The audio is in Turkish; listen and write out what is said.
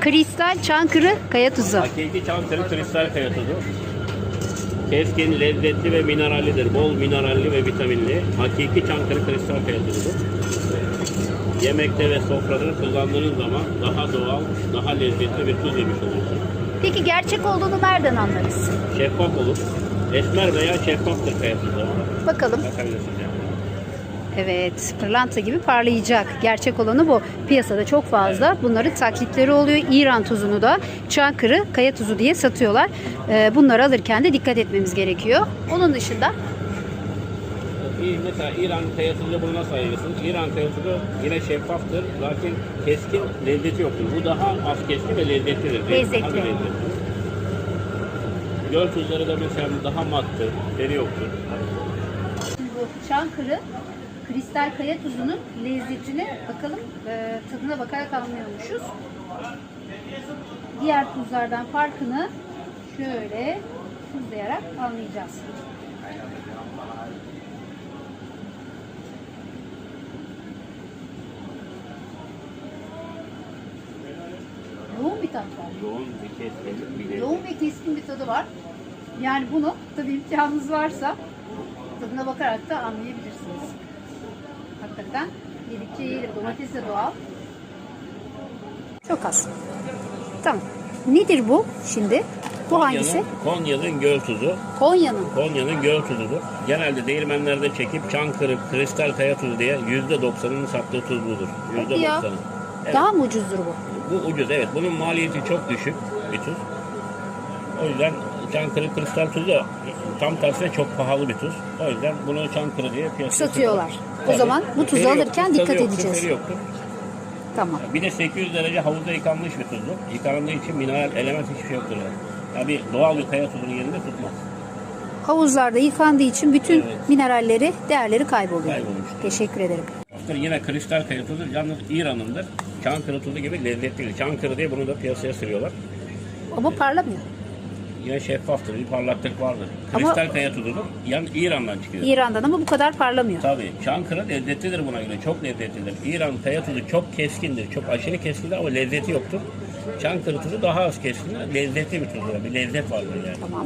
Kristal Çankırı Kaya Tuzu. Hakiki Çankırı kristal kaya tuzu. Keskin, lezzetli ve minerallidir. Bol mineralli ve vitaminli. Hakiki Çankırı kristal kaya tuzudur. Yemekte ve sofrada kullandığınız zaman daha doğal, daha lezzetli bir tuz yemiş olursunuz. Peki gerçek olduğunu nereden anlarız? Şeffaf olur. Esmer veya şeffaftır kaya tuzu. Bakalım. Bakabilirsiniz yani. Evet, pırlanta gibi parlayacak. Gerçek olanı bu. Piyasada çok fazla. Bunların taklitleri oluyor. İran tuzunu da Çankırı Kaya Tuzu diye satıyorlar. Ee, bunları alırken de dikkat etmemiz gerekiyor. Onun dışında Mesela İran kaya tuzu bunu nasıl ayırırsınız? İran kaya tuzu yine şeffaftır. Lakin keskin lezzeti yoktur. Bu daha az keskin ve lezzetlidir. Lezzetli. Daha lezzetli. Göl tuzları da mesela daha mattır. Deri yoktur. Bu Çankırı kristal kaya tuzunun lezzetine bakalım e, tadına bakarak anlıyormuşuz. Diğer tuzlardan farkını şöyle tuzlayarak anlayacağız. Yoğun bir tat var. Yoğun bir keskin bir. Yoğun ve keskin bir tadı var. Yani bunu tabii imkanınız varsa tadına bakarak da anlayabilirsiniz. Hakikaten yedikçe yiyelim. Domates de doğal. Çok az. Tamam. Nedir bu şimdi? Bu hangisi? Konya'nın, Konya'nın göl tuzu. Konya'nın. Konya'nın göl tuzudur. Genelde değirmenlerde çekip Çankırı kristal kaya tuzu diye %90'ının sattığı tuz budur. Hadi ya. %90'ı. Evet. Daha mı ucuzdur bu? Bu ucuz evet. Bunun maliyeti çok düşük bir tuz. O yüzden Çankırı kristal tuzu tam tersine çok pahalı bir tuz. O yüzden bunu Çankırı diye piyasaya Satıyorlar. sürüyorlar. O Tabii. zaman bu tuzu alırken yoktur, dikkat yoktur, edeceğiz. yoktur. Tamam. Bir de 800 derece havuzda yıkanmış bir tuzdur. Yıkandığı için mineral element hiçbir şey yoktur. Yani. Tabii doğal bir kaya tuzunun yerinde tutmaz. Havuzlarda yıkandığı için bütün Evet. mineralleri, değerleri kayboluyor. Kaybolmuştur. Teşekkür ederim. Yine kristal kaya tuzu yalnız İran'ındır. Çankırı tuzu gibi lezzetlidir. Çankırı diye bunu da piyasaya sürüyorlar. Ama parlamıyor. Yine şeffaftır, bir parlaklık vardır. Ama- Kristal kaya tuzudur. Yan İran'dan çıkıyor. İran'dan ama bu kadar parlamıyor. Tabii. Çankırı lezzetlidir buna göre. Çok lezzetlidir. İran kaya tuzu çok keskindir. Çok aşırı keskindir ama lezzeti yoktur. Çankırı tuzu daha az keskindir. Lezzetli bir tuzdur. Bir lezzet vardır yani. Tamam.